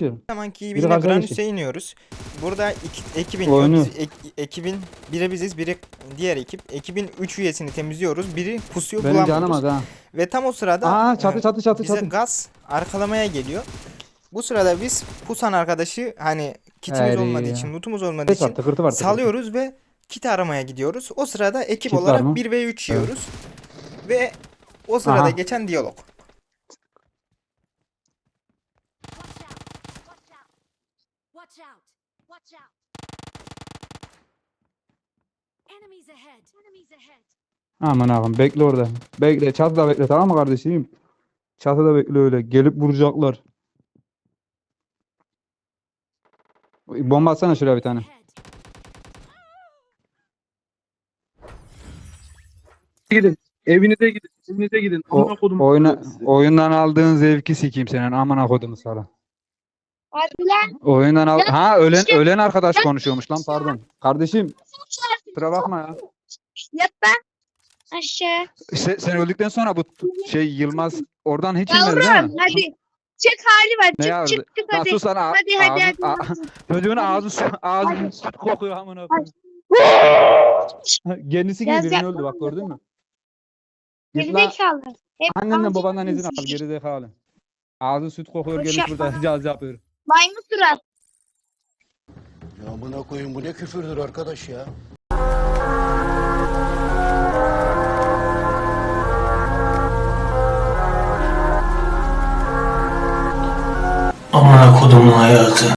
Biri yine karşıya Granüs'e geçti. iniyoruz. Burada iki, ekibin Oyunu. yok, ek- ekibin biri biziz, biri diğer ekip. Ekibin 3 üyesini temizliyoruz. Biri pusuyor Benim canım bulamıyoruz. az ha. Ve tam o sırada Aa çatı e, çatı çatı bize çatı. gaz arkalamaya geliyor. Bu sırada biz pusan arkadaşı hani kitimiz Hayır olmadığı ya. için, lootumuz olmadığı Tek için var tıkırtı var. tıkırtı. salıyoruz ve kit aramaya gidiyoruz. O sırada ekip Kit var olarak mı? 1 ve 3 yiyoruz. Ve o sırada Aha. geçen diyalog. Watch out! Watch out! Enemies ahead! Enemies ahead! Aman ağam bekle orada. Bekle çatıda bekle tamam mı kardeşim? Çatıda bekle öyle. Gelip vuracaklar. Bomba atsana şuraya bir tane. Gidin. Evinize gidin. Evinize gidin. O, Amına kodum. oyuna, oyundan aldığın zevki sikeyim senin amına kodumu sana. Lan. Oyundan al. Ha ölen işte- ölen arkadaş konuşuyormuş lan pardon. Kardeşim kusura bakma ya. Yat lan. Aşağı. Sen, sen öldükten sonra bu şey Yılmaz oradan hiç inmedi değil mi? Yavrum hadi. Çık hali var. Ne Çık çık çık Lan hadi. sus lan a- Hadi hadi ağzın- hadi. a- çocuğun ağzı su- ağzı süt kokuyor amına koyayım. Kendisi gibi Yaz birini yapma. öldü bak gördün mü? Git lan Gerizekalı. Hep annenden ağzı babandan izin al gerizekalı. Ağzı süt kokuyor Boş gelmiş burada yapma. caz yapıyor. Maymun surat. Ya amına koyun bu ne küfürdür arkadaş ya. Amına kodumun hayatı.